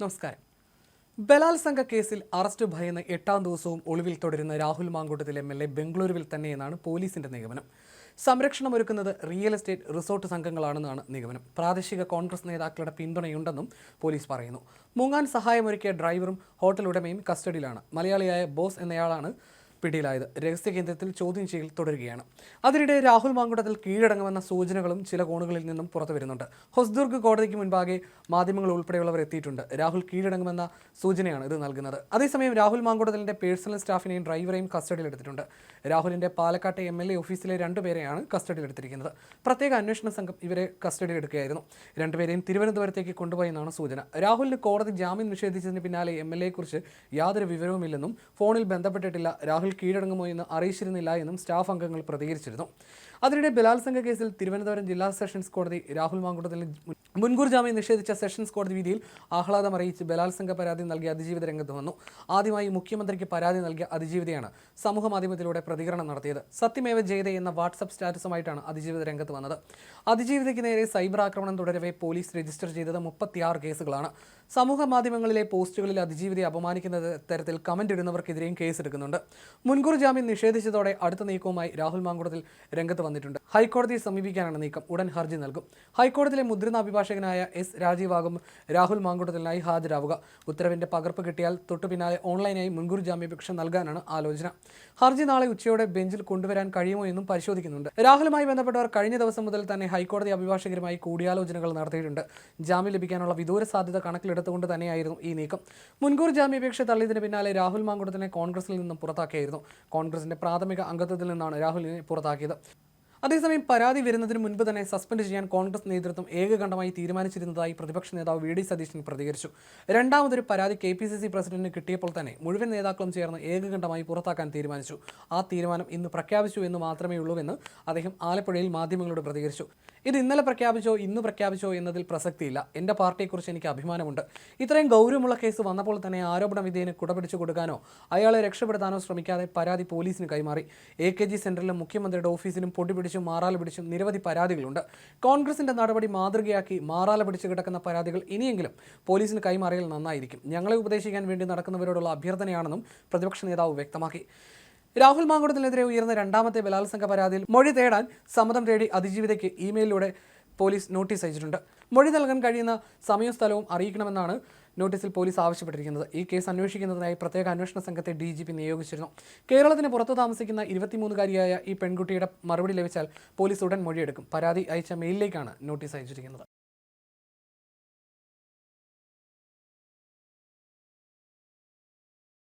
നമസ്കാരം. ബലാത്സംഗ കേസിൽ അറസ്റ്റ് ഭയന്ന് എട്ടാം ദിവസവും ഒളിവിൽ തുടരുന്ന Rahul Mankoottathil M L A ബംഗളൂരുവിൽ തന്നെയെന്നാണ് പോലീസിന്റെ നിഗമനം. സംരക്ഷണം ഒരുക്കുന്നത് റിയൽ എസ്റ്റേറ്റ് റിസോർട്ട് സംഘങ്ങളാണെന്നാണ് നിഗമനം. പ്രാദേശിക കോൺഗ്രസ് നേതാക്കളുടെ പിന്തുണയുണ്ടെന്നും പോലീസ് പറയുന്നു. മുങ്ങാൻ സഹായമൊരുക്കിയ ഡ്രൈവറും ഹോട്ടൽ ഉടമയും കസ്റ്റഡിയിലാണ്. മലയാളിയായ ബോസ് എന്നയാളാണ് പിടിയിലായത്. രഹസ്യ കേന്ദ്രത്തിൽ ചോദ്യം ചെയ്യൽ തുടരുകയാണ്. അതിനിടെ രാഹുൽ മാങ്കുടത്തിൽ കീഴടങ്ങുമെന്ന സൂചനകളും ചില കോണുകളിൽ നിന്നും പുറത്തു വരുന്നുണ്ട്. ഹൊസ്ദുർഗ് കോടതിക്ക് മുൻപാകെ മാധ്യമങ്ങൾ ഉൾപ്പെടെയുള്ളവർ എത്തിയിട്ടുണ്ട്. രാഹുൽ കീഴടങ്ങുമെന്ന സൂചനയാണ് ഇത് നൽകുന്നത്. അതേസമയം രാഹുൽ മാങ്കുടത്തിലിന്റെ പേഴ്സണൽ സ്റ്റാഫിനെയും ഡ്രൈവറെയും കസ്റ്റഡിയിലെടുത്തിട്ടുണ്ട്. രാഹുലിന്റെ പാലക്കാട്ടെ എം എൽ എ ഓഫീസിലെ രണ്ടുപേരെയാണ് കസ്റ്റഡിയിലെടുത്തിരിക്കുന്നത്. പ്രത്യേക അന്വേഷണ സംഘം ഇവരെ കസ്റ്റഡിയിലെടുക്കുകയായിരുന്നു. രണ്ടുപേരെയും തിരുവനന്തപുരത്തേക്ക് കൊണ്ടുപോയെന്നാണ് സൂചന. രാഹുലിന് കോടതി ജാമ്യം നിഷേധിച്ചതിന് പിന്നാലെ എം എൽ എയെക്കുറിച്ച് യാതൊരു വിവരവുമില്ലെന്നും ഫോണിൽ ബന്ധപ്പെട്ടിട്ടില്ല രാഹുൽ കീഴടങ്ങുമോ എന്ന് അറിയിച്ചിരുന്നില്ല എന്നും സ്റ്റാഫ് അംഗങ്ങൾ പ്രതികരിച്ചിരുന്നു. അതിനിടെ ബലാത്സംഗ കേസിൽ തിരുവനന്തപുരം ജില്ലാ സെഷൻസ് കോടതി രാഹുൽ മാങ്കുട്ടത്തിന് മുൻകൂർ ജാമ്യം നിഷേധിച്ച സെഷൻസ് കോടതി വിധിയിൽ ആഹ്ലാദം അറിയിച്ച് ബലാത്സംഗ പരാതി നൽകിയ അതിജീവിത രംഗത്ത് വന്നു. ആദ്യമായി മുഖ്യമന്ത്രിക്ക് പരാതി നൽകിയ അതിജീവിതയാണ് സമൂഹ മാധ്യമത്തിലൂടെ പ്രതികരണം നടത്തിയത്. സത്യമേവ ജയതേ എന്ന വാട്സപ്പ് സ്റ്റാറ്റസുമായിട്ടാണ് അതിജീവിത രംഗത്ത് വന്നത്. അതിജീവിതയ്ക്ക് നേരെ സൈബർ ആക്രമണം തുടരവെ പോലീസ് രജിസ്റ്റർ ചെയ്തത് മുപ്പത്തിയാറ് കേസുകളാണ്. സമൂഹ മാധ്യമങ്ങളിലെ പോസ്റ്റുകളിൽ അതിജീവിതയെ അപമാനിക്കുന്ന തരത്തിൽ കമന്റ് ഇടുന്നവർക്കെതിരെയും കേസെടുക്കുന്നുണ്ട് മുൻകൂർ ജാമ്യം നിഷേധിച്ചതോടെ അടുത്ത നീക്കവുമായി രാഹുൽ മാങ്കുടത്തിൽ രംഗത്ത് വന്നിട്ടുണ്ട്. ഹൈക്കോടതിയെ സമീപിക്കാനാണ് നീക്കം. ഉടൻ ഹർജി നൽകും. ഹൈക്കോടതിയിലെ മുദ്രണ അഭിഭാഷകനായ എസ് രാജീവാകും രാഹുൽ മാങ്കുടത്തിനായി ഹാജരാവുക. ഉത്തരവിന്റെ പകർപ്പ് കിട്ടിയാൽ തൊട്ടു പിന്നാലെ ഓൺലൈനായി മുൻകൂർ ജാമ്യാപേക്ഷ നൽകാനാണ് ആലോചന. ഹർജി നാളെ ഉച്ചയോടെ ബെഞ്ചിൽ കൊണ്ടുവരാൻ കഴിയുമോ എന്നും പരിശോധിക്കുന്നുണ്ട്. രാഹുലുമായി ബന്ധപ്പെട്ടവർ കഴിഞ്ഞ ദിവസം മുതൽ തന്നെ ഹൈക്കോടതി അഭിഭാഷകരുമായി കൂടിയാലോചനകൾ നടത്തിയിട്ടുണ്ട്. ജാമ്യം ലഭിക്കാനുള്ള വിദൂര സാധ്യത കണക്കിലെടുത്തുകൊണ്ട് തന്നെയായിരുന്നു ഈ നീക്കം. മുൻകൂർ ജാമ്യാപേക്ഷ തള്ളിയതിന് പിന്നാലെ രാഹുൽ മാങ്കുടത്തിനെ കോൺഗ്രസിൽ നിന്നും പുറത്താക്കിയായിരുന്നു. കോൺഗ്രസിന്റെ പ്രാഥമിക അംഗത്വത്തിൽ നിന്നാണ് രാഹുലിനെ പുറത്താക്കിയത്. അതേസമയം പരാതി വരുന്നതിന് മുൻപ് തന്നെ സസ്പെൻഡ് ചെയ്യാൻ കോൺഗ്രസ് നേതൃത്വം ഏകകണ്ഠമായി തീരുമാനിച്ചിരുന്നതായി പ്രതിപക്ഷ നേതാവ് വി ഡി സതീശൻ പ്രതികരിച്ചു. രണ്ടാമതൊരു പരാതി കെ പി സി സി പ്രസിഡന്റിന് കിട്ടിയപ്പോൾ തന്നെ മുഴുവൻ നേതാക്കളും ചേർന്ന് ഏകകണ്ഠമായി പുറത്താക്കാൻ തീരുമാനിച്ചു. ആ തീരുമാനം ഇന്ന് പ്രഖ്യാപിച്ചു എന്ന് മാത്രമേ ഉള്ളൂവെന്ന് അദ്ദേഹം ആലപ്പുഴയിൽ മാധ്യമങ്ങളോട് പ്രതികരിച്ചു. ഇത് ഇന്നലെ പ്രഖ്യാപിച്ചോ ഇന്ന് പ്രഖ്യാപിച്ചോ എന്നതിൽ പ്രസക്തിയില്ല. എന്റെ പാർട്ടിയെക്കുറിച്ച് എനിക്ക് അഭിമാനമുണ്ട്. ഇത്രയും ഗൗരവമുള്ള കേസ് വന്നപ്പോൾ തന്നെ ആരോപണ വിധേയന് കുടപിടിച്ചു കൊടുക്കാനോ അയാളെ രക്ഷപ്പെടുത്താനോ ശ്രമിക്കാതെ പരാതി പോലീസിന് കൈമാറി. എ കെ ജി സെന്ററിലും മുഖ്യമന്ത്രിയുടെ ഓഫീസിലും പൊടിപിടിച്ചും മാറാല പിടിച്ചും നിരവധി പരാതികളുണ്ട്. കോൺഗ്രസിന്റെ നടപടി മാതൃകയാക്കി മാറാല പിടിച്ചു കിടക്കുന്ന പരാതികൾ ഇനിയെങ്കിലും പോലീസിന് കൈമാറിയാൽ നന്നായിരിക്കും. ഞങ്ങളെ ഉപദേശിക്കാൻ വേണ്ടി നടക്കുന്നവരോടുള്ള അഭ്യർത്ഥനയാണെന്നും പ്രതിപക്ഷ നേതാവ് വ്യക്തമാക്കി. രാഹുൽ മാങ്കുടത്തിനെതിരെ ഉയർന്ന രണ്ടാമത്തെ ബലാത്സംഗ പരാതിയിൽ മൊഴി തേടാൻ സമ്മതം തേടി അതിജീവിതയ്ക്ക് ഇമെയിലിലൂടെ പോലീസ് നോട്ടീസ് അയച്ചിട്ടുണ്ട്. മൊഴി നൽകാൻ കഴിയുന്ന സമയവും സ്ഥലവും അറിയിക്കണമെന്നാണ് നോട്ടീസിൽ പോലീസ് ആവശ്യപ്പെട്ടിരിക്കുന്നത്. ഈ കേസ് അന്വേഷിക്കുന്നതിനായി പ്രത്യേക അന്വേഷണ സംഘത്തെ ഡി ജി പി നിയോഗിച്ചിരുന്നു. കേരളത്തിന് പുറത്തു താമസിക്കുന്ന ഇരുപത്തിമൂന്നുകാരിയായ ഈ പെൺകുട്ടിയുടെ മറുപടി ലഭിച്ചാൽ പോലീസ് ഉടൻ മൊഴിയെടുക്കും. പരാതി അയച്ച മെയിലിലേക്കാണ് നോട്ടീസ് അയച്ചിരിക്കുന്നത്.